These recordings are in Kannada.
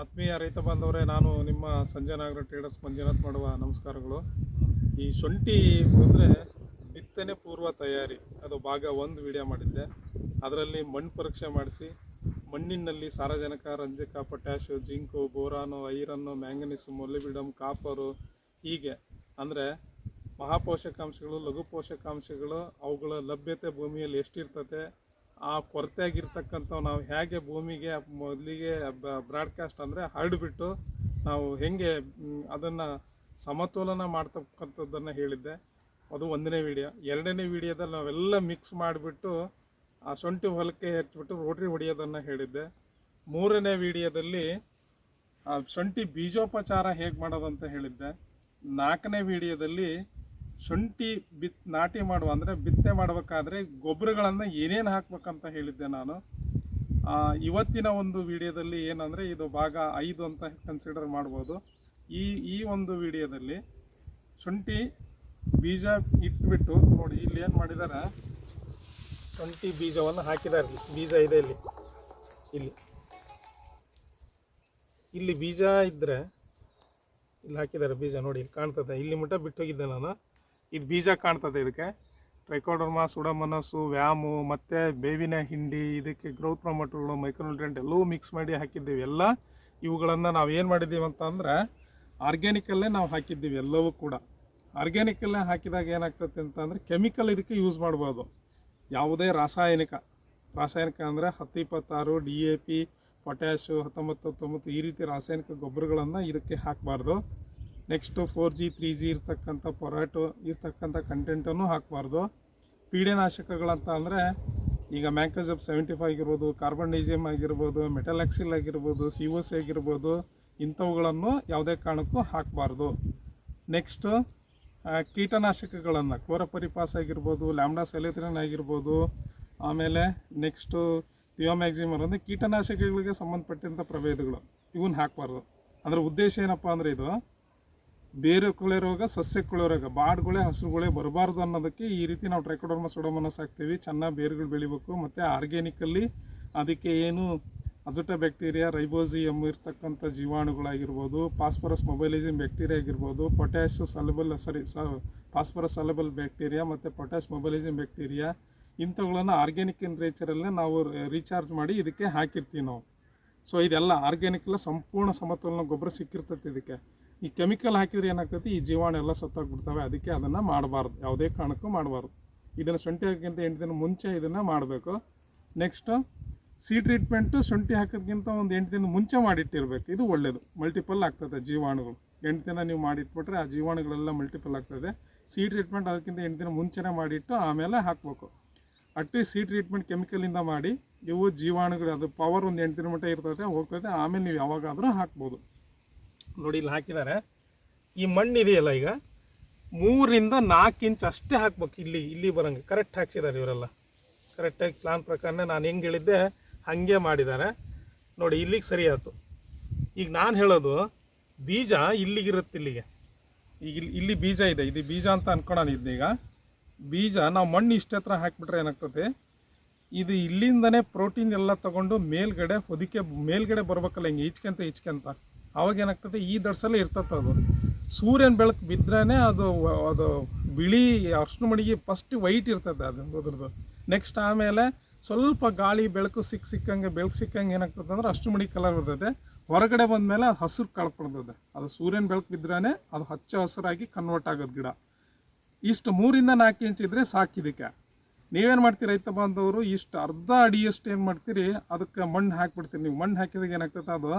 ಆತ್ಮೀಯ ರೈತ ಬಾಂಧವರೇ, ನಾನು ನಿಮ್ಮ ಸಂಜಯನಗರ ಟ್ರೇಡರ್ಸ್ ಮಂಜುನಾಥ್ ಮಾಡುವ ನಮಸ್ಕಾರಗಳು. ಈ ಶುಂಠಿ ಅಂದರೆ ಬಿತ್ತನೆ ಪೂರ್ವ ತಯಾರಿ. ಅದು ಭಾಗ ಒಂದು ವಿಡಿಯೋ ಮಾಡಿದ್ದೆ. ಅದರಲ್ಲಿ ಮಣ್ಣು ಪರೀಕ್ಷೆ ಮಾಡಿಸಿ, ಮಣ್ಣಿನಲ್ಲಿ ಸಾರಜನಕ ರಂಜಕ potash zinc, boron, iron, manganese molybdenum copper ಹೀಗೆ. ಅಂದರೆ ಮಹಾಪೋಷಕಾಂಶಗಳು, ಲಘು ಪೋಷಕಾಂಶಗಳು ಅವುಗಳ ಲಭ್ಯತೆ ಭೂಮಿಯಲ್ಲಿ ಎಷ್ಟಿರ್ತತೆ ಆ ಕೊರತೆಯಾಗಿರ್ತಕ್ಕಂಥವು ನಾವು ಹೇಗೆ ಭೂಮಿಗೆ ಮೊದಲಿಗೆ ಬ್ರಾಡ್ಕಾಸ್ಟ್ ಅಂದರೆ ಹರಡಿಬಿಟ್ಟು ನಾವು ಹೆಂಗೆ ಅದನ್ನು ಸಮತೋಲನ ಮಾಡ್ತಕ್ಕಂಥದ್ದನ್ನು ಹೇಳಿದ್ದೆ. ಅದು ಒಂದನೇ ವಿಡಿಯೋ. ಎರಡನೇ ವಿಡಿಯೋದಲ್ಲಿ ನಾವೆಲ್ಲ ಮಿಕ್ಸ್ ಮಾಡಿಬಿಟ್ಟು ಆ ಶುಂಠಿ ಹೊಲಕ್ಕೆ ಹೆಚ್ಚಿಬಿಟ್ಟು ರೋಟ್ರಿ ಹೊಡೆಯೋದನ್ನು ಹೇಳಿದ್ದೆ. ಮೂರನೇ ವಿಡಿಯೋದಲ್ಲಿ ಆ ಶುಂಠಿ ಬೀಜೋಪಚಾರ ಹೇಗೆ ಮಾಡೋದಂತ ಹೇಳಿದ್ದೆ. ನಾಲ್ಕನೇ ವಿಡಿಯೋದಲ್ಲಿ ಶುಂಠಿ ಬಿತ್ ನಾಟಿ ಮಾಡುವ, ಅಂದರೆ ಬಿತ್ತನೆ ಮಾಡಬೇಕಾದ್ರೆ ಗೊಬ್ಬರಗಳನ್ನು ಏನೇನು ಹಾಕ್ಬೇಕಂತ ಹೇಳಿದ್ದೆ ನಾನು. ಇವತ್ತಿನ ಒಂದು ವಿಡಿಯೋದಲ್ಲಿ ಏನಂದರೆ ಇದು ಭಾಗ ಐದು ಅಂತ ಕನ್ಸಿಡರ್ ಮಾಡ್ಬೋದು. ಈ ಈ ಒಂದು ವಿಡಿಯೋದಲ್ಲಿ ಶುಂಠಿ ಬೀಜ ಇಟ್ಬಿಟ್ಟು ನೋಡಿ ಇಲ್ಲಿ ಏನು ಮಾಡಿದ್ದಾರೆ ಶುಂಠಿ ಬೀಜವನ್ನು ಹಾಕಿದ್ದಾರೆ. ಬೀಜ ಇದೆ ಇಲ್ಲಿ ಇಲ್ಲಿ. ಇಲ್ಲಿ ಬೀಜ ಇದ್ದರೆ ಇಲ್ಲಿ ಹಾಕಿದ್ದಾರೆ ಬೀಜ ನೋಡಿ, ಇಲ್ಲಿ ಕಾಣ್ತದೆ. ಇಲ್ಲಿ ಮಟ್ಟ ಬಿಟ್ಟೋಗಿದ್ದೆ ನಾನು. ಇದು ಬೀಜ ಕಾಣ್ತದೆ ಇದಕ್ಕೆ. ಟ್ರೈಕೋಡರ್ಮಾ ಸುಡಮನಸ್ಸು ವ್ಯಾಮು ಮತ್ತು ಬೇವಿನ ಹಿಂಡಿ, ಇದಕ್ಕೆ ಗ್ರೋತ್ ಪ್ರಮೋಟರ್ಗಳು ಮೈಕ್ರೋನ್ಯೂಟ್ರೆಂಟ್ ಎಲ್ಲವೂ ಮಿಕ್ಸ್ ಮಾಡಿ ಹಾಕಿದ್ದೀವಿ. ಎಲ್ಲ ಇವುಗಳನ್ನು ನಾವು ಏನು ಮಾಡಿದ್ದೀವಿ ಅಂತ ಅಂದರೆ ಆರ್ಗ್ಯಾನಿಕಲ್ಲೇ ನಾವು ಹಾಕಿದ್ದೀವಿ ಎಲ್ಲವೂ ಕೂಡ. ಆರ್ಗ್ಯಾನಿಕಲ್ಲೇ ಹಾಕಿದಾಗ ಏನಾಗ್ತದೆ ಅಂತ ಅಂದರೆ ಕೆಮಿಕಲ್ ಇದಕ್ಕೆ ಯೂಸ್ ಮಾಡ್ಬೋದು. ಯಾವುದೇ ರಾಸಾಯನಿಕ. ರಾಸಾಯನಿಕ ಅಂದರೆ ಹತ್ತು ಇಪ್ಪತ್ತಾರು ಡಿ ಎ ಪಿ ಪೊಟ್ಯಾಶು ಹತ್ತೊಂಬತ್ತು ಹತ್ತೊಂಬತ್ತು ಈ ರೀತಿ ರಾಸಾಯನಿಕ ಗೊಬ್ಬರಗಳನ್ನು ಇದಕ್ಕೆ ಹಾಕಬಾರ್ದು. Next four G, three G ಇರ್ತಕ್ಕಂಥ ಪೊರಾಟೋ, ಇರ್ತಕ್ಕಂಥ ಕಂಟೆಂಟನ್ನು ಹಾಕಬಾರ್ದು. ಪೀಡೆನಾಶಕಗಳಂತ ಅಂದರೆ ಈಗ ಮ್ಯಾಂಕೋಜಬ್ ಸೆವೆಂಟಿ ಫೈವ್ ಆಗಿರ್ಬೋದು ಕಾರ್ಬನ್ ಡೈಜಿಯಮ್ ಆಗಿರ್ಬೋದು ಮೆಟಲ್ಯಾಕ್ಸಿಲ್ ಆಗಿರ್ಬೋದು ಸಿ ಒ ಸಿ ಆಗಿರ್ಬೋದು, ಇಂಥವುಗಳನ್ನು ಯಾವುದೇ ಕಾರಣಕ್ಕೂ ಹಾಕಬಾರ್ದು. ನೆಕ್ಸ್ಟು ಕೀಟನಾಶಕಗಳನ್ನು, ಕ್ಲೋರಪರಿಪಾಸ್ ಆಗಿರ್ಬೋದು ಲ್ಯಾಮ್ಡಾ ಸೆಲೆತ್ರಿನ್ ಆಗಿರ್ಬೋದು, ಆಮೇಲೆ ನೆಕ್ಸ್ಟು ಥಿಯೋಮ್ಯಾಕ್ಸಿಮರ್ ಅಂದರೆ ಕೀಟನಾಶಕಗಳಿಗೆ ಸಂಬಂಧಪಟ್ಟಂಥ ಪ್ರಭೇದಗಳು ಇವನ್ನ ಹಾಕಬಾರ್ದು. ಅದರ ಉದ್ದೇಶ ಏನಪ್ಪ ಅಂದರೆ ಇದು ಬೇರೆ ಕುಳೆ ರೋಗ, ಸಸ್ಯ ಕೊಳೆ ರೋಗ, ಬಾಡ್ಗೊಳೆ, ಹಸುಗಳೇ ಬರಬಾರ್ದು ಅನ್ನೋದಕ್ಕೆ ಈ ರೀತಿ ನಾವು ಟ್ರೈಕೋಡರ್ಮ ಸೊಡೋಮನಸ್ ಹಾಕ್ತೀವಿ. ಚೆನ್ನಾಗಿ ಬೇರುಗಳು ಬೆಳಿಬೇಕು. ಮತ್ತು ಆರ್ಗ್ಯಾನಿಕಲ್ಲಿ ಅದಕ್ಕೆ ಏನು ಅಜುಟ ಬ್ಯಾಕ್ಟೀರಿಯಾ ರೈಬೋಸಿಯಮ್ ಇರ್ತಕ್ಕಂಥ ಜೀವಾಣುಗಳಾಗಿರ್ಬೋದು ಫಾಸ್ಫರಸ್ ಮೊಬೈಲಿಸಿಮ್ ಬ್ಯಾಕ್ಟೀರಿಯಾ ಆಗಿರ್ಬೋದು ಪೊಟ್ಯಾಶ್ ಸಲಬಲ್ ಸಾರಿ ಸ ಫಾಸ್ಫರಸ್ ಸಲಬಲ್ ಬ್ಯಾಕ್ಟೀರಿಯಾ ಮತ್ತು ಪೊಟ್ಯಾಶ್ ಮೊಬೈಲಿಸಿಮ್ ಬ್ಯಾಕ್ಟೀರಿಯಾ ಇಂಥವುಗಳನ್ನು ಆರ್ಗ್ಯಾನಿಕ್ ಇನ್ ರೇಚರಲ್ಲೇ ನಾವು ರೀಚಾರ್ಜ್ ಮಾಡಿ ಇದಕ್ಕೆ ಹಾಕಿರ್ತೀವಿ ನಾವು. ಸೊ ಇದೆಲ್ಲ ಆರ್ಗ್ಯಾನಿಕ್ಲ ಸಂಪೂರ್ಣ ಸಮತೋಲನ ಗೊಬ್ಬರ ಸಿಕ್ಕಿರ್ತೈತೆ ಇದಕ್ಕೆ. ಈ ಕೆಮಿಕಲ್ ಹಾಕಿದ್ರೆ ಏನಾಗ್ತೈತಿ? ಈ ಜೀವಾಣು ಎಲ್ಲ ಸತ್ತಾಗ್ಬಿಡ್ತವೆ. ಅದಕ್ಕೆ ಅದನ್ನು ಮಾಡಬಾರ್ದು. ಯಾವುದೇ ಕಾರಣಕ್ಕೂ ಮಾಡಬಾರ್ದು. ಇದನ್ನು ಶುಂಠಿ ಹಾಕೋಕ್ಕಿಂತ ಎಂಟು ದಿನ ಮುಂಚೆ ಇದನ್ನು ಮಾಡಬೇಕು. ನೆಕ್ಸ್ಟು ಸಿ ಟ್ರೀಟ್ಮೆಂಟು ಶುಂಠಿ ಹಾಕೋದ್ಕಿಂತ ಒಂದು ಎಂಟು ದಿನ ಮುಂಚೆ ಮಾಡಿಟ್ಟಿರ್ಬೇಕು. ಇದು ಒಳ್ಳೆಯದು ಮಲ್ಟಿಪಲ್ ಆಗ್ತದೆ ಜೀವಾಣುಗಳು. ಎಂಟು ದಿನ ನೀವು ಮಾಡಿಟ್ಬಿಟ್ರೆ ಆ ಜೀವಾಣುಗಳೆಲ್ಲ ಮಲ್ಟಿಪಲ್ ಆಗ್ತದೆ. ಸಿ ಟ್ರೀಟ್ಮೆಂಟ್ ಅದಕ್ಕಿಂತ ಎಂಟು ದಿನ ಮುಂಚೆನೇ ಮಾಡಿಟ್ಟು ಆಮೇಲೆ ಹಾಕಬೇಕು. ಅಟ್ಟಿ ಸಿ ಟ್ರೀಟ್ಮೆಂಟ್ ಕೆಮಿಕಲಿಂದ ಮಾಡಿ, ಇವು ಜೀವಾಣುಗಳು, ಅದು ಪವರ್ ಒಂದು ಎಂಟು ದಿನ ಮಟ್ಟ ಇರ್ತದೆ, ಹೋಗ್ತದೆ. ಆಮೇಲೆ ನೀವು ಯಾವಾಗಾದರೂ ಹಾಕ್ಬೋದು. ನೋಡಿ ಇಲ್ಲಿ ಹಾಕಿದ್ದಾರೆ. ಈ ಮಣ್ಣು ಇದೆಯಲ್ಲ ಈಗ? ಮೂರಿಂದ ನಾಲ್ಕು ಇಂಚ್ ಅಷ್ಟೇ ಹಾಕ್ಬೇಕು ಇಲ್ಲಿ ಇಲ್ಲಿ ಬರೋಂಗೆ. ಕರೆಕ್ಟ್ ಹಾಕ್ಸಿದ್ದಾರೆ ಇವರೆಲ್ಲ. ಕರೆಕ್ಟಾಗಿ ಪ್ಲಾನ್ ಪ್ರಕಾರನೇ ನಾನು ಹೆಂಗೆ ಹೇಳಿದ್ದೆ, ಹಾಗೆ ಮಾಡಿದ್ದಾರೆ. ನೋಡಿ, ಇಲ್ಲಿಗೆ ಸರಿ ಆಯಿತು. ಈಗ ನಾನು ಹೇಳೋದು, ಬೀಜ ಇಲ್ಲಿಗಿರುತ್ತೆ ಇಲ್ಲಿಗೆ. ಈಗ ಇಲ್ಲಿ ಇಲ್ಲಿ ಬೀಜ ಇದೆ. ಇದು ಬೀಜ ಅಂತ ಅಂದ್ಕೊಳ್ಳೋಣ ಇದೀಗ ಬೀಜ ನಾವು ಮಣ್ಣು ಇಷ್ಟ ಹತ್ರ ಹಾಕಿಬಿಟ್ರೆ ಏನಾಗ್ತದೆ? ಇದು ಇಲ್ಲಿಂದನೇ ಪ್ರೋಟೀನ್ ಎಲ್ಲ ತೊಗೊಂಡು ಮೇಲ್ಗಡೆ ಹೊದಿಕೆ, ಮೇಲ್ಗಡೆ ಬರ್ಬೇಕಲ್ಲ ಹಿಂಗೆ ಈಚ್ಕೆಂತ ಈಚ್ಕೆಂತ ಅವಾಗ ಏನಾಗ್ತದೆ, ಈ ದಡ್ಸಲ್ಲೇ ಇರ್ತದೆ ಅದು. ಸೂರ್ಯನ ಬೆಳಕು ಬಿದ್ದರೆ ಅದು ಅದು ಬಿಳಿ ಅರ್ಶಿನ ಮಡಿಗೆ ಫಸ್ಟ್ ವೈಟ್ ಇರ್ತದೆ ಅದು ಅದ್ರದ್ದು. ನೆಕ್ಸ್ಟ್ ಆಮೇಲೆ ಸ್ವಲ್ಪ ಗಾಳಿ, ಬೆಳಕು ಸಿಕ್ಕ ಸಿಕ್ಕಂಗೆ, ಬೆಳಕು ಸಿಕ್ಕಂಗೆ ಏನಾಗ್ತದೆ ಅಂದ್ರೆ ಅಷ್ಟು ಮಡಿ ಕಲರ್ ಬರ್ತದೆ. ಹೊರಗಡೆ ಬಂದಮೇಲೆ ಅದು ಹಸಿರು ಕಳ್ಕೊಳ್ತದೆ ಅದು ಸೂರ್ಯನ ಬೆಳಕು ಬಿದ್ದರೆ ಅದು ಹಚ್ಚ ಹಸಿರಾಗಿ ಕನ್ವರ್ಟ್ ಆಗೋದು ಗಿಡ. ಇಷ್ಟು ಮೂರಿಂದ ನಾಲ್ಕು ಇಂಚ್ ಇದ್ದರೆ ಸಾಕಿದಕ್ಕೆ ನೀವೇನು ಮಾಡ್ತೀರಿ ರೈತ ಬಾಂಧವರು, ಇಷ್ಟು ಅರ್ಧ ಅಡಿಯಷ್ಟು ಏನು ಮಾಡ್ತೀರಿ, ಅದಕ್ಕೆ ಮಣ್ಣು ಹಾಕ್ಬಿಡ್ತೀರಿ. ನೀವು ಮಣ್ಣು ಹಾಕಿದಾಗ ಏನಾಗ್ತದೆ ಅದು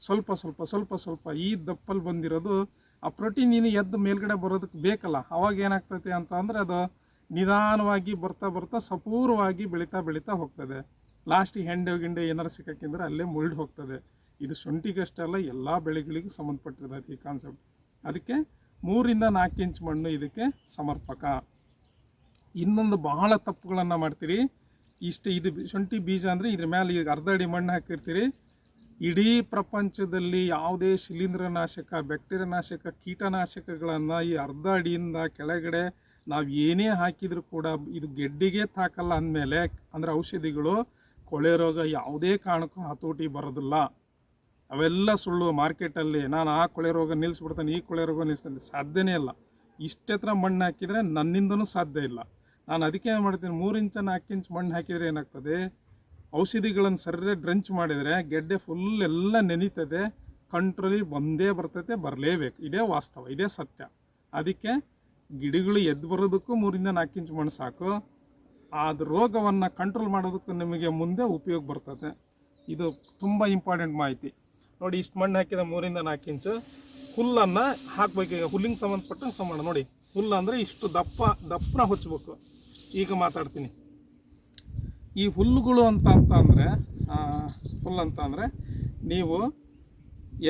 ಸ್ವಲ್ಪ ಸ್ವಲ್ಪ ಸ್ವಲ್ಪ ಸ್ವಲ್ಪ ಈ ದಪ್ಪಲ್ಲಿ ಬಂದಿರೋದು, ಆ ಪ್ರೋಟೀನ್ ಇನ್ನು ಎದ್ದು ಮೇಲ್ಗಡೆ ಬರೋದಕ್ಕೆ ಬೇಕಲ್ಲ. ಅವಾಗ ಏನಾಗ್ತೈತೆ ಅಂತ ಅಂದರೆ ಅದು ನಿಧಾನವಾಗಿ ಬರ್ತಾ ಬರ್ತಾ ಸಪೂರವಾಗಿ ಬೆಳೀತಾ ಬೆಳೀತಾ ಹೋಗ್ತದೆ. ಲಾಸ್ಟ್ ಹೆಂಡೆ ಗಿಂಡೆ ಏನಾರು ಸಿಕ್ಕಾಕಿಂದ್ರೆ ಅಲ್ಲೇ ಮುಳ್ಳು ಹೋಗ್ತದೆ. ಇದು ಶುಂಠಿಗಷ್ಟೇ ಅಲ್ಲ, ಎಲ್ಲ ಬೆಳೆಗಳಿಗೂ ಸಂಬಂಧಪಟ್ಟಿರ್ತೈತೆ ಈ ಕಾನ್ಸೆಪ್ಟ್ ಅದಕ್ಕೆ ಮೂರಿಂದ ನಾಲ್ಕು ಇಂಚ್ ಮಣ್ಣು ಇದಕ್ಕೆ ಸಮರ್ಪಕ. ಇನ್ನೊಂದು ಬಹಳ ತಪ್ಪುಗಳನ್ನು ಮಾಡ್ತೀರಿ. ಇಷ್ಟು ಇದು ಶುಂಠಿ ಬೀಜ ಅಂದರೆ ಇದ್ರ ಮೇಲೆ ಈಗ ಅರ್ಧ ಅಡಿ ಮಣ್ಣು ಹಾಕಿರ್ತೀರಿ. ಇಡೀ ಪ್ರಪಂಚದಲ್ಲಿ ಯಾವುದೇ ಶಿಲೀಂಧ್ರನಾಶಕ, ಬ್ಯಾಕ್ಟೀರಿಯಾನಾಶಕ, ಕೀಟನಾಶಕಗಳನ್ನು ಈ ಅರ್ಧ ಅಡಿಯಿಂದ ಕೆಳಗಡೆ ನಾವು ಏನೇ ಹಾಕಿದರೂ ಕೂಡ ಇದು ಗೆಡ್ಡಿಗೆ ತಾಕಲ್ಲ ಅಂದಮೇಲೆ ಅಂದರೆ ಔಷಧಿಗಳು, ಕೊಳೆ ರೋಗ ಯಾವುದೇ ಕಾರಣಕ್ಕೂ ಹತೋಟಿ ಬರೋದಿಲ್ಲ. ಅವೆಲ್ಲ ಸುಳ್ಳು ಮಾರ್ಕೆಟಲ್ಲಿ, ನಾನು ಆ ಕೊಳೆ ರೋಗ ನಿಲ್ಲಿಸ್ಬಿಡ್ತಾನೆ ಈ ಕೊಳೆ ರೋಗ ನಿಲ್ಲಿಸ್ತಾನೆ ಸಾಧ್ಯನೇ ಇಲ್ಲ. ಇಷ್ಟೆತ್ರ ಮಣ್ಣು ಹಾಕಿದರೆ ನನ್ನಿಂದನೂ ಸಾಧ್ಯ ಇಲ್ಲ. ನಾನು ಅದಕ್ಕೆ ಏನು ಮಾಡ್ತೀನಿ, ಮೂರು ಇಂಚ, ನಾಲ್ಕು ಇಂಚ್ ಮಣ್ಣು ಹಾಕಿದರೆ ಏನಾಗ್ತದೆ? ಔಷಧಿಗಳನ್ನು ಸರಿಯಾಗಿ ಡ್ರಂಚ್ ಮಾಡಿದರೆ ಗೆಡ್ಡೆ ಫುಲ್ ಎಲ್ಲ ನೆನೀತದೆ ಕಂಟ್ರೋಲಿ ಒಂದೇ ಬರ್ತೈತೆ, ಬರಲೇಬೇಕು. ಇದೇ ವಾಸ್ತವ, ಇದೇ ಸತ್ಯ. ಅದಕ್ಕೆ ಗಿಡಗಳು ಎದ್ದು ಬರೋದಕ್ಕೂ ಮೂರಿಂದ ನಾಲ್ಕು ಇಂಚು ಮಣ್ಣು ಸಾಕು. ಅದು ರೋಗವನ್ನು ಕಂಟ್ರೋಲ್ ಮಾಡೋದಕ್ಕೂ ನಿಮಗೆ ಮುಂದೆ ಉಪಯೋಗ ಬರ್ತದೆ ಇದು ತುಂಬ ಇಂಪಾರ್ಟೆಂಟ್ ಮಾಹಿತಿ. ನೋಡಿ, ಇಷ್ಟು ಮಣ್ಣು ಹಾಕಿದ ಮೂರಿಂದ ನಾಲ್ಕು ಇಂಚು. ಹುಲ್ಲನ್ನು ಹಾಕ್ಬೇಕು ಈಗ ಹುಲ್ಲಿಗೆ ಸಂಬಂಧಪಟ್ಟಂಗೆ ಸಂಬಂಧ. ನೋಡಿ, ಹುಲ್ಲು ಅಂದರೆ ಇಷ್ಟು ದಪ್ಪ ದಪ್ಪನ ಹೊಚ್ಚಬೇಕು ಈಗ ಮಾತಾಡ್ತೀನಿ. ಈ ಹುಲ್ಲುಗಳು ಅಂತ ಅಂತಂದರೆ ಹುಲ್ಲು ಅಂತ ಅಂದರೆ ನೀವು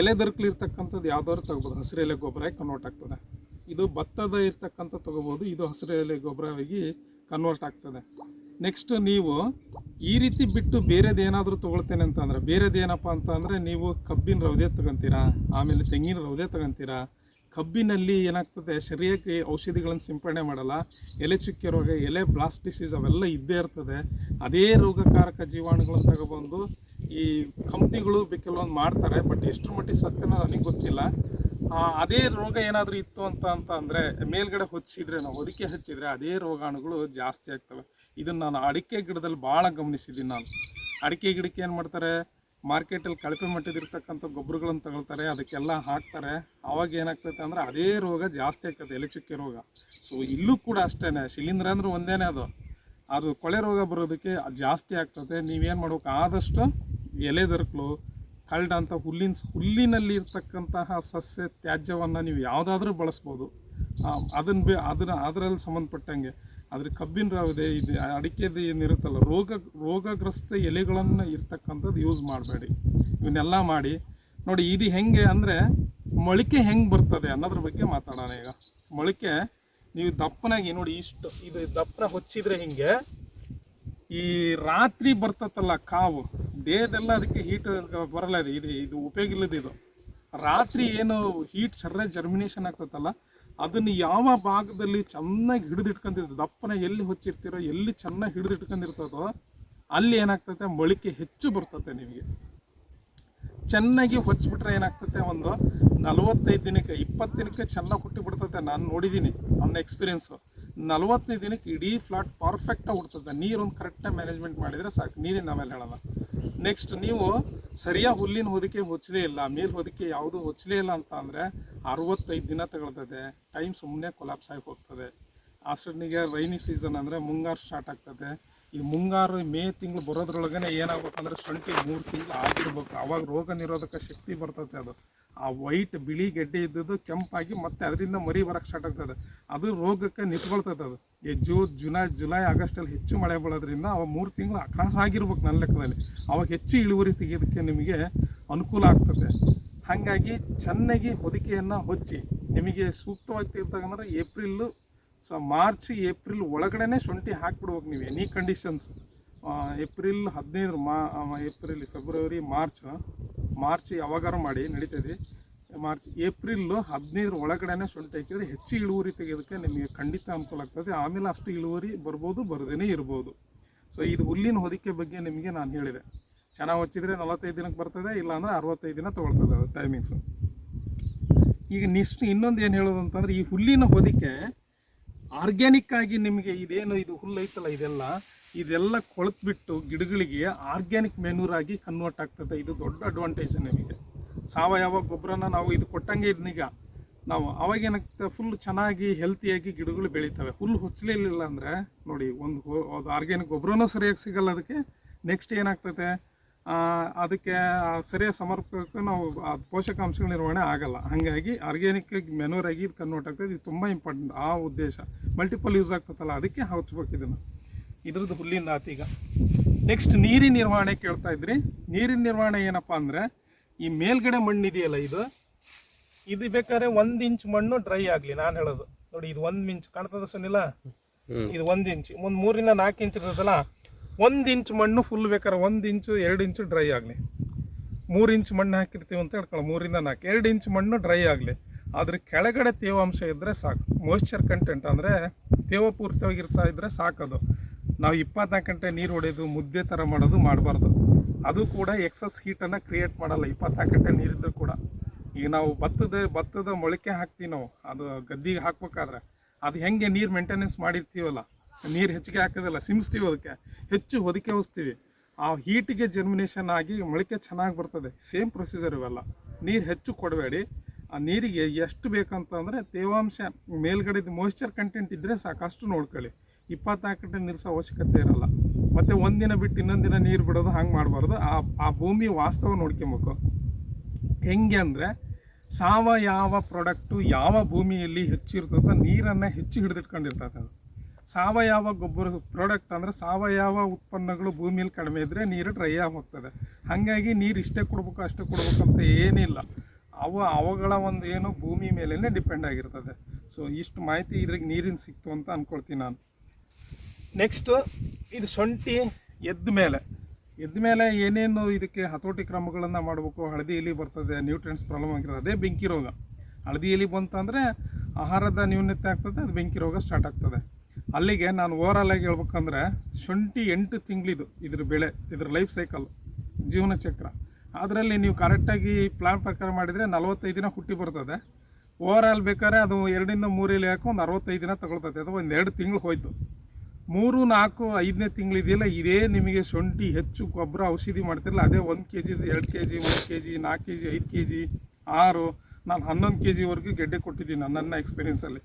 ಎಲೆ ದರ್ಕಲಿರ್ತಕ್ಕಂಥದ್ದು ಯಾವುದಾದ್ರು ತಗೋಬೋದು. ಹಸಿರು ಎಲೆ ಗೊಬ್ಬರ ಕನ್ವರ್ಟ್ ಆಗ್ತದೆ. ಇದು ಭತ್ತದ ಇರ್ತಕ್ಕಂಥ ತೊಗೋಬೋದು. ಇದು ಹಸಿರು ಎಲೆ ಗೊಬ್ಬರವಾಗಿ ಕನ್ವರ್ಟ್ ಆಗ್ತದೆ. ನೆಕ್ಸ್ಟ್ ನೀವು ಈ ರೀತಿ ಬಿಟ್ಟು ಬೇರೆದು ಏನಾದರೂ ತೊಗೊಳ್ತೇನೆ ಅಂತಂದರೆ ಬೇರೆದು ಏನಪ್ಪ ಅಂತ ಅಂದರೆ ನೀವು ಕಬ್ಬಿನ ರೌದೆ ತಗೊಂತೀರಾ, ಆಮೇಲೆ ತೆಂಗಿನ ರೌದೆ ತಗೊಂತೀರಾ ಕಬ್ಬಿನಲ್ಲಿ ಏನಾಗ್ತದೆ? ಸರಿಯಾಗಿ ಔಷಧಿಗಳನ್ನು ಸಿಂಪಡಣೆ ಮಾಡಲ್ಲ. ಎಲೆ ಚುಕ್ಕೆ ರೋಗ, ಎಲೆ ಬ್ಲಾಸ್ಟ್ ಅವೆಲ್ಲ ಇದ್ದೇ ಇರ್ತದೆ. ಅದೇ ರೋಗಕಾರಕ ಜೀವಾಣುಗಳನ್ನು ತಗೊಬಂದು ಈ ಕಂಪ್ನಿಗಳು ಕೆಲವೊಂದು ಮಾಡ್ತಾರೆ. ಬಟ್ ಎಷ್ಟು ಮಟ್ಟಿಗೆ ಸತ್ಯನೋ ನನಗೆ ಗೊತ್ತಿಲ್ಲ. ಅದೇ ರೋಗ ಏನಾದರೂ ಇತ್ತು ಅಂತ ಅಂತ ಅಂದರೆ ಮೇಲ್ಗಡೆ ಹೊಚ್ಚಿದ್ರೆ ನಾವು ಹೊದಿಕೆ ಹಚ್ಚಿದ್ರೆ ಅದೇ ರೋಗಾಣುಗಳು ಜಾಸ್ತಿ ಆಗ್ತವೆ. ಇದನ್ನು ನಾನು ಅಡಿಕೆ ಗಿಡದಲ್ಲಿ ಭಾಳ ಗಮನಿಸಿದ್ದೀನಿ ನಾನು. ಅಡಿಕೆ ಗಿಡಕ್ಕೆ ಏನು ಮಾಡ್ತಾರೆ? ಮಾರ್ಕೆಟಲ್ಲಿ ಕಳಪೆ ಮಟ್ಟದಿರ್ತಕ್ಕಂಥ ಗೊಬ್ಬರಗಳನ್ನು ತಗೊಳ್ತಾರೆ, ಅದಕ್ಕೆಲ್ಲ ಹಾಕ್ತಾರೆ. ಆವಾಗ ಏನಾಗ್ತೈತೆ ಅಂದರೆ ಅದೇ ರೋಗ ಜಾಸ್ತಿ ಆಗ್ತದೆ ಎಲೆ ಚುಕ್ಕೆ ರೋಗ. ಸೊ ಇಲ್ಲೂ ಕೂಡ ಅಷ್ಟೇ ಶಿಲೀಂಧ್ರ ಅಂದ್ರೆ ಒಂದೇನೇ ಅದು. ಅದು ಕೊಳೆ ರೋಗ ಬರೋದಕ್ಕೆ ಜಾಸ್ತಿ ಆಗ್ತದೆ ನೀವೇನು ಮಾಡ್ಬೇಕು, ಆದಷ್ಟು ಎಲೆ ದರ್ಕಲು, ಕಳ್ಳ ಅಂತ ಹುಲ್ಲಿನ ಹುಲ್ಲಿನಲ್ಲಿ ಇರ್ತಕ್ಕಂತಹ ಸಸ್ಯ ತ್ಯಾಜ್ಯವನ್ನು ನೀವು ಯಾವುದಾದ್ರೂ ಬಳಸ್ಬೋದು. ಅದನ್ನು ಬೇ, ಅದನ್ನು, ಅದರಲ್ಲಿ ಸಂಬಂಧಪಟ್ಟಂಗೆ. ಅದ್ರ ಕಬ್ಬಿನ ರವದೆ ಇದು ಅಡಿಕೆದು ಏನಿರುತ್ತಲ್ಲ, ರೋಗ, ರೋಗಗ್ರಸ್ತ ಎಲೆಗಳನ್ನು ಇರ್ತಕ್ಕಂಥದ್ದು ಯೂಸ್ ಮಾಡಬೇಡಿ. ಇವನ್ನೆಲ್ಲ ಮಾಡಿ, ನೋಡಿ ಇದು ಹೆಂಗೆ ಅಂದರೆ ಮೊಳಕೆ ಹೆಂಗೆ ಬರ್ತದೆ ಅನ್ನೋದ್ರ ಬಗ್ಗೆ ಮಾತಾಡೋಣ ಈಗ. ಮೊಳಕೆ ನೀವು ದಪ್ಪನಾಗಿ ನೋಡಿ ಇಷ್ಟು, ಇದು ದಪ್ಪನ ಹೊಚ್ಚಿದ್ರೆ ಹಿಂಗೆ, ಈ ರಾತ್ರಿ ಬರ್ತತ್ತಲ್ಲ ಕಾವು, ದೇಹದೆಲ್ಲ ಅದಕ್ಕೆ ಹೀಟ್ ಬರಲ್ಲ ಇದು ಇದು ಇದು ಉಪಯೋಗ ಇಲ್ಲದಿದು. ರಾತ್ರಿ ಏನು ಹೀಟ್ ಸರ್ರೆ ಜರ್ಮಿನೇಷನ್ ಆಗ್ತದಲ್ಲ ಅದನ್ನು ಯಾವ ಭಾಗದಲ್ಲಿ ಚೆನ್ನಾಗಿ ಹಿಡಿದಿಟ್ಕೊಂಡಿರ್ತದೆ ದಪ್ಪನ ಎಲ್ಲಿ ಹೊಚ್ಚಿರ್ತೀರೋ, ಎಲ್ಲಿ ಚೆನ್ನಾಗಿ ಹಿಡಿದಿಟ್ಕೊಂಡಿರ್ತದೋ ಅಲ್ಲಿ ಏನಾಗ್ತದೆ ಮೊಳಕೆ ಹೆಚ್ಚು ಬರ್ತದೆ ನಿಮಗೆ. ಚೆನ್ನಾಗಿ ಹೊಚ್ಚಿಬಿಟ್ರೆ ಏನಾಗ್ತದೆ ಒಂದು ನಲವತ್ತೈದು ದಿನಕ್ಕೆ, ಇಪ್ಪತ್ತು ದಿನಕ್ಕೆ ಚೆನ್ನಾಗಿ ಹುಟ್ಟಿ ಬಿಡ್ತದೆ ನಾನು ನೋಡಿದ್ದೀನಿ ನನ್ನ ಎಕ್ಸ್ಪೀರಿಯೆನ್ಸು ನಲವತ್ತೈದು ದಿನಕ್ಕೆ ಇಡೀ ಫ್ಲಾಟ್ ಪರ್ಫೆಕ್ಟಾಗಿ ಹುಡ್ತದೆ ನೀರೊಂದು ಕರೆಕ್ಟಾಗಿ ಮ್ಯಾನೇಜ್ಮೆಂಟ್ ಮಾಡಿದರೆ ಸಾಕು. ನೀರಿನ ಆಮೇಲೆ ಹೇಳೋಣ. ನೆಕ್ಸ್ಟ್ ನೀವು ಸರಿಯಾಗಿ ಹುಲ್ಲಿನ ಹೊದಿಕೆ ಹೊಚ್ಚಲೇ ಇಲ್ಲ. ಮೇಲ್ ಹೊದಿಕೆ ಯಾವುದೂ ಹೊಚ್ಚಲೇ ಇಲ್ಲ ಅಂತ ಅಂದರೆ ಅರವತ್ತೈದು ದಿನ ತಗೊಳ್ತದೆ. ಟೈಮ್ ಸುಮ್ಮನೆ ಕೊಲಾಪ್ಸ್ ಆಗಿ ಹೋಗ್ತದೆ. ಆಸ್ಟ್ರನಿಗೆ ರೈನಿ ಸೀಸನ್ ಅಂದರೆ ಮುಂಗಾರು ಸ್ಟಾರ್ಟ್ ಆಗ್ತದೆ. ಈ ಮುಂಗಾರು ಮೇ ತಿಂಗಳು ಬರೋದ್ರೊಳಗೇ ಏನಾಗಬೇಕಂದ್ರೆ ಶುಂಠಿ ಮೂರು ತಿಂಗಳು ಆಗಿರ್ಬೇಕು. ಅವಾಗ ರೋಗ ನಿರೋಧಕ ಶಕ್ತಿ ಬರ್ತದೆ ಅದು. ಆ ವೈಟ್ ಬಿಳಿ ಗೆಡ್ಡೆ ಇದ್ದದ್ದು ಕೆಂಪಾಗಿ ಮತ್ತೆ ಅದರಿಂದ ಮರಿ ಬರೋಕ್ಕೆ ಸ್ಟಾರ್ಟ್ ಆಗ್ತದೆ. ಅದು ರೋಗಕ್ಕೆ ನಿಂತ್ಕೊಳ್ತದೆ ಅದು. ಈ ಜೂನ್ ಜುಲೈ ಜುಲೈ ಆಗಸ್ಟಲ್ಲಿ ಹೆಚ್ಚು ಮಳೆ ಬೀಳೋದ್ರಿಂದ ಅವ ಮೂರು ತಿಂಗಳು ಅಕ್ರಾಸ ಆಗಿರ್ಬೇಕು ನನ್ನ ಲೆಕ್ಕದಲ್ಲಿ. ಅವಾಗ ಹೆಚ್ಚು ಇಳುವರಿ ತೆಗೆಯೋದಕ್ಕೆ ನಿಮಗೆ ಅನುಕೂಲ ಆಗ್ತದೆ. ಹಾಗಾಗಿ ಚೆನ್ನಾಗಿ ಹೊದಿಕೆಯನ್ನು ಹೊಚ್ಚಿ, ನಿಮಗೆ ಸೂಕ್ತವಾಗಿ ತೆಗೆದಾಗಂದ್ರೆ ಏಪ್ರಿಲ್ಲು, ಸೊ ಮಾರ್ಚ್, ಏಪ್ರಿಲ್ ಒಳಗಡೆ ಶುಂಠಿ ಹಾಕ್ಬಿಡ್ಬೇಕು ನೀವು ಎನಿ ಕಂಡೀಷನ್ಸ್ ಏಪ್ರಿಲ್ ಹದಿನೈದು ಮಾ ಏಪ್ರಿಲ್, ಫೆಬ್ರವರಿ, ಮಾರ್ಚ್ ಮಾರ್ಚ್ ಯಾವಾಗಾರು ಮಾಡಿ, ನಡೀತದೆ. ಮಾರ್ಚ್ ಏಪ್ರಿಲ್ಲು ಹದಿನೈದರ ಒಳಗಡೆನೆ ಶುಂಠಿ ಹಾಕಿದರೆ ಹೆಚ್ಚು ಇಳುವರಿ ತೆಗೆಯೋದಕ್ಕೆ ನಿಮಗೆ ಖಂಡಿತ ಅನುಕೂಲ ಆಗ್ತದೆ. ಆಮೇಲೆ ಅಷ್ಟು ಇಳುವರಿ ಬರ್ಬೋದು ಬರದೇ ಇರ್ಬೋದು. ಸೊ ಇದು ಹುಲ್ಲಿನ ಹೊದಿಕೆ ಬಗ್ಗೆ ನಿಮಗೆ ನಾನು ಹೇಳಿದೆ. ಚೆನ್ನಾಗಿ ಹೊಚ್ಚಿದ್ರೆ ನಲವತ್ತೈದು ದಿನಕ್ಕೆ ಬರ್ತದೆ, ಇಲ್ಲಾಂದ್ರೆ ಅರವತ್ತೈದು ದಿನ ತೊಗೊಳ್ತದೆ ಟೈಮಿಂಗ್ಸ್ ಈಗ ನೆಕ್ಸ್ಟ್ ಇನ್ನೊಂದು ಏನು ಹೇಳೋದು ಅಂತಂದ್ರೆ, ಈ ಹುಲ್ಲಿನ ಹೊದಿಕೆ ಆರ್ಗ್ಯಾನಿಕ್ ಆಗಿ ನಿಮಗೆ ಇದೇನು ಇದು ಹುಲ್ಲು ಐತಲ್ಲ ಇದೆಲ್ಲ ಇದೆಲ್ಲ ಕೊಳೆತ್ಬಿಟ್ಟು ಗಿಡಗಳಿಗೆ ಆರ್ಗ್ಯಾನಿಕ್ ಮೆನ್ಯೂರ್ ಆಗಿ ಕನ್ವರ್ಟ್ ಆಗ್ತದೆ. ಇದು ದೊಡ್ಡ ಅಡ್ವಾಂಟೇಜ್ ನಿಮಗೆ. ಸಾವಯವ ಗೊಬ್ಬರನ ನಾವು ಇದು ಕೊಟ್ಟಂಗೆ ಇದನ್ನೀಗ ನಾವು ಅವಾಗ ಏನಾಗ್ತದೆ ಫುಲ್ ಚೆನ್ನಾಗಿ ಹೆಲ್ತಿಯಾಗಿ ಗಿಡಗಳು ಬೆಳೀತವೆ. ಹುಲ್ಲು ಹೊಚ್ಚಲಿಲ್ಲ ಅಂದರೆ ನೋಡಿ, ಒಂದು ಅದು ಆರ್ಗ್ಯಾನಿಕ್ ಗೊಬ್ಬರನೂ ಸರಿಯಾಗಿ ಸಿಗಲ್ಲ ಅದಕ್ಕೆ. ನೆಕ್ಸ್ಟ್ ಏನಾಗ್ತದೆ? ಅದಕ್ಕೆ ಸರಿಯಾಗಿ ಸರಿಯಾದ ಸಮರ್ಪಕ ನಾವು ಆ ಪೋಷಕಾಂಶಗಳ ನಿರ್ವಹಣೆ ಆಗಲ್ಲ. ಹಾಗಾಗಿ ಆರ್ಗ್ಯಾನಿಕ್ ಮೆನೂರ್ ಆಗಿ ಇದು ಕನ್ವರ್ಟ್ ಆಗ್ತದೆ ಇದು. ತುಂಬ ಇಂಪಾರ್ಟೆಂಟ್ ಆ ಉದ್ದೇಶ. ಮಲ್ಟಿಪಲ್ ಯೂಸ್ ಆಗ್ತದಲ್ಲ ಅದಕ್ಕೆ ಹಚ್ಬೇಕು ಇದನ್ನು. ಇದ್ರದ್ದು ಹುಲ್ಲಿನ ಆತು ಈಗ. ನೆಕ್ಸ್ಟ್ ನೀರಿನ ನಿರ್ವಹಣೆ ಕೇಳ್ತಾ ಇದ್ರಿ. ನೀರಿನ ನಿರ್ವಹಣೆ ಏನಪ್ಪ ಅಂದರೆ ಈ ಮೇಲ್ಗಡೆ ಮಣ್ಣು ಇದೆಯಲ್ಲ ಇದು ಇದು ಬೇಕಾದ್ರೆ ಒಂದು ಇಂಚ್ ಮಣ್ಣು ಡ್ರೈ ಆಗಲಿ ನಾನು ಹೇಳೋದು. ನೋಡಿ ಇದು ಒಂದು ಇಂಚ್ ಕಾಣ್ತದ ಸುನಿಲ್ಲ ಇದು ಒಂದು ಇಂಚ್ ಒಂದು ಮೂರಿಂದ ನಾಲ್ಕು ಇಂಚ್ ಇರ್ತದಲ್ಲ? ಒಂದು ಇಂಚ್ ಮಣ್ಣು ಫುಲ್ ಬೇಕಾದ್ರೆ ಒಂದು ಇಂಚು, ಎರಡು ಇಂಚು ಡ್ರೈ ಆಗಲಿ. ಮೂರು ಇಂಚ್ ಮಣ್ಣು ಹಾಕಿರ್ತೀವಿ ಅಂತ ಹೇಳ್ಕೊಳ್ಳೋ ಮೂರಿಂದ ನಾಲ್ಕು. ಎರಡು ಇಂಚ್ ಮಣ್ಣು ಡ್ರೈ ಆಗಲಿ. ಅದ್ರ ಕೆಳಗಡೆ ತೇವಾಂಶ ಇದ್ದರೆ ಸಾಕು. ಮೋಯ್ಚರ್ ಕಂಟೆಂಟ್ ಅಂದರೆ ತೇವಪೂರಿತವಾಗಿರ್ತಾ ಇದ್ದರೆ ಸಾಕದು. ನಾವು ಇಪ್ಪತ್ನಾಲ್ಕು ಗಂಟೆ ನೀರು ಹೊಡೆಯೋದು ಮುದ್ದೆ ಥರ ಮಾಡೋದು ಮಾಡಬಾರ್ದು. ಅದು ಕೂಡ ಎಕ್ಸಸ್ ಹೀಟನ್ನು ಕ್ರಿಯೇಟ್ ಮಾಡಲ್ಲ. ಇಪ್ಪತ್ನಾಲ್ಕು ಗಂಟೆ ನೀರಿದ್ದರೂ ಕೂಡ. ಈಗ ನಾವು ಭತ್ತದ ಭತ್ತದ ಮೊಳಕೆ ಹಾಕ್ತೀವಿ ನಾವು. ಅದು ಗದ್ದಿಗೆ ಹಾಕ್ಬೇಕಾದ್ರೆ. ಅದು ಹೆಂಗೆ ನೀರು ಮೇಂಟೆನೆನ್ಸ್ ಮಾಡಿರ್ತೀವಲ್ಲ? ನೀರು ಹೆಚ್ಚಿಗೆ ಹಾಕೋದಿಲ್ಲ ಸಿಮ್ಸ್ತೀವಿ ಅದಕ್ಕೆ. ಹೆಚ್ಚು ಹೊದಿಕೆ ಹೊಸ್ತೀವಿ ಆ ಹೀಟಿಗೆ ಜರ್ಮಿನೇಷನ್ ಆಗಿ ಮೊಳಕೆ ಚೆನ್ನಾಗಿ ಬರ್ತದೆ. ಸೇಮ್ ಪ್ರೊಸೀಜರ್ ಇವೆಲ್ಲ. ನೀರು ಹೆಚ್ಚು ಕೊಡಬೇಡಿ. ಆ ನೀರಿಗೆ ಎಷ್ಟು ಬೇಕಂತಂದರೆ ತೇವಾಂಶ ಮೇಲ್ಗಡೆ ಮಾಯಿಶ್ಚರ್ ಕಂಟೆಂಟ್ ಇದ್ದರೆ ಸಾಕಷ್ಟು ನೋಡ್ಕೊಳ್ಳಿ. ಇಪ್ಪತ್ನಾಲ್ಕು ಗಂಟೆ ನಿಲ್ಲಿಸೋ ಅವಶ್ಯಕತೆ ಇರಲ್ಲ. ಮತ್ತು ಒಂದಿನ ಬಿಟ್ಟು ಇನ್ನೊಂದು ದಿನ ನೀರು ಬಿಡೋದು ಹಂಗೆ ಮಾಡಬಾರ್ದು. ಆ ಆ ಭೂಮಿ ವಾಸ್ತವ ನೋಡ್ಕೊಬೇಕು. ಹೆಂಗೆ ಅಂದರೆ ಸಾವಯವ ಪ್ರಾಡಕ್ಟು ಯಾವ ಭೂಮಿಯಲ್ಲಿ ಹೆಚ್ಚಿರ್ತದೋ ನೀರನ್ನು ಹೆಚ್ಚು ಹಿಡಿದಿಟ್ಕೊಂಡಿರ್ತದೆ ಅದು ಸಾವಯವ ಗೊಬ್ಬರ ಪ್ರಾಡಕ್ಟ್ ಅಂದರೆ ಸಾವಯವ ಉತ್ಪನ್ನಗಳು ಭೂಮಿಯಲ್ಲಿ ಕಡಿಮೆ ಇದ್ದರೆ ನೀರು ಡ್ರೈ ಆಗಿ ಹೋಗ್ತದೆ ಹಾಗಾಗಿ ನೀರು ಇಷ್ಟೇ ಕೊಡ್ಬೇಕು, ಅಷ್ಟೇ ಕೊಡ್ಬೇಕಂತ ಏನಿಲ್ಲ. ಅವು, ಅವುಗಳ ಒಂದು ಏನು ಭೂಮಿ ಮೇಲೇ ಡಿಪೆಂಡ್ ಆಗಿರ್ತದೆ. ಸೊ ಇಷ್ಟು ಮಾಹಿತಿ ಇದ್ರಿಗೆ ನೀರಿನ ಸಿಕ್ತು ಅಂತ ಅಂದ್ಕೊಳ್ತೀನಿ ನಾನು. ನೆಕ್ಸ್ಟು ಇದು ಶುಂಠಿ ಎದ್ದ ಮೇಲೆ. ಎದ್ದ ಮೇಲೆ ಏನೇನು ಇದಕ್ಕೆ ಹತೋಟಿ ಕ್ರಮಗಳನ್ನು ಮಾಡಬೇಕು, ಹಳದಿ ಎಲಿ ಬರ್ತದೆ ನ್ಯೂಟ್ರಿಯೆಂಟ್ಸ್ ಪ್ರಾಬ್ಲಮ್ ಆಗಿರೋದು ಅದೇ ಬೆಂಕಿ ರೋಗ. ಹಳದಿ ಎಲಿ ಬಂತಂದರೆ ಆಹಾರದ ನ್ಯೂನತೆ ಆಗ್ತದೆ, ಅದು ಬೆಂಕಿ ರೋಗ ಸ್ಟಾರ್ಟ್ ಆಗ್ತದೆ. ಅಲ್ಲಿಗೆ ನಾನು ಓವರಾಲ್ ಆಗಿ ಹೇಳ್ಬೇಕಂದ್ರೆ ಶುಂಠಿ ಎಂಟು ತಿಂಗಳಿದು ಇದ್ರ ಬೆಳೆ, ಇದ್ರ ಲೈಫ್ ಸೈಕಲ್ ಜೀವನ ಚಕ್ರ. ಅದರಲ್ಲಿ ನೀವು ಕರೆಕ್ಟಾಗಿ ಪ್ಲಾನ್ ಪ್ರಕಾರ ಮಾಡಿದರೆ ನಲವತ್ತೈದು ದಿನ ಹುಟ್ಟಿ ಬರ್ತದೆ. ಓವರಾಲ್ ಬೇಕಾದ್ರೆ ಅದು ಎರಡರಿಂದ ಮೂರಲ್ಲಿ ಹಾಕಿ ಒಂದು ಅರವತ್ತೈದು ದಿನ ತಗೊಳ್ತದೆ. ಅದು ಒಂದು ಎರಡು ತಿಂಗಳು ಹೋಯ್ತು. ಮೂರು, ನಾಲ್ಕು, ಐದನೇ ತಿಂಗಳಿದೆಯಲ್ಲ ಇದೇ ನಿಮಗೆ ಶುಂಠಿ, ಹೆಚ್ಚು ಗೊಬ್ಬರ ಔಷಧಿ ಮಾಡ್ತಿರಲ್ಲ, ಅದೇ ಒಂದು ಕೆ ಜಿದು ಎರಡು ಕೆ ಜಿ ಒಂದು ಕೆ ಜಿ ನಾಲ್ಕು ಕೆ ಜಿ ಐದು ಕೆ ಜಿ ಆರು, ನಾನು ಹನ್ನೊಂದು ಕೆ ಜಿವರೆಗೂ ಗೆಡ್ಡೆ ಕೊಟ್ಟಿದ್ದೀನಿ ನನ್ನ ಎಕ್ಸ್ಪೀರಿಯೆನ್ಸಲ್ಲಿ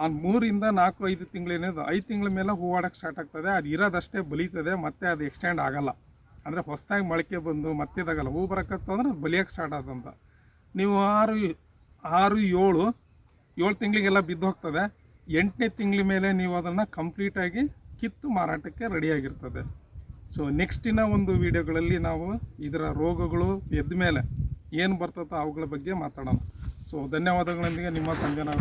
ಆ ಮೂರಿಂದ ನಾಲ್ಕು, ಐದು ತಿಂಗಳೇನಿದೆ ಐದು ತಿಂಗಳ ಮೇಲೆ ಹೂವಾಡಕ್ಕೆ ಸ್ಟಾರ್ಟ್ ಆಗ್ತದೆ. ಅದು ಇರೋದಷ್ಟೇ ಬಲಿತದೆ, ಮತ್ತೆ ಅದು ಎಕ್ಸ್ಟೆಂಡ್ ಆಗಲ್ಲ. ಅಂದರೆ ಹೊಸದಾಗಿ ಮೊಳಕೆ ಬಂದು ಮತ್ತೆ ಇದಾಗಲ್ಲ. ಹೂ ಬರಕತ್ತಂದ್ರೆ ಅದು ಬಲಿಯೋಕ್ಕೆ ಸ್ಟಾರ್ಟ್ ಆದಂತ. ನೀವು ಆರು ಆರು, ಏಳು ಏಳು ತಿಂಗಳಿಗೆಲ್ಲ ಬಿದ್ದು ಹೋಗ್ತದೆ. ಎಂಟನೇ ತಿಂಗಳ ಮೇಲೆ ನೀವು ಅದನ್ನು ಕಂಪ್ಲೀಟಾಗಿ ಕಿತ್ತು ಮಾರಾಟಕ್ಕೆ ರೆಡಿಯಾಗಿರ್ತದೆ ಸೊ ನೆಕ್ಸ್ಟಿನ ಒಂದು ವಿಡಿಯೋಗಳಲ್ಲಿ ನಾವು ಇದರ ರೋಗಗಳು ಎದ್ದ ಮೇಲೆ ಏನು ಬರ್ತದೋ ಅವುಗಳ ಬಗ್ಗೆ ಮಾತಾಡೋಣ. ಸೊ ಧನ್ಯವಾದಗಳೊಂದಿಗೆ ನಿಮ್ಮ ಸಂಜನಾ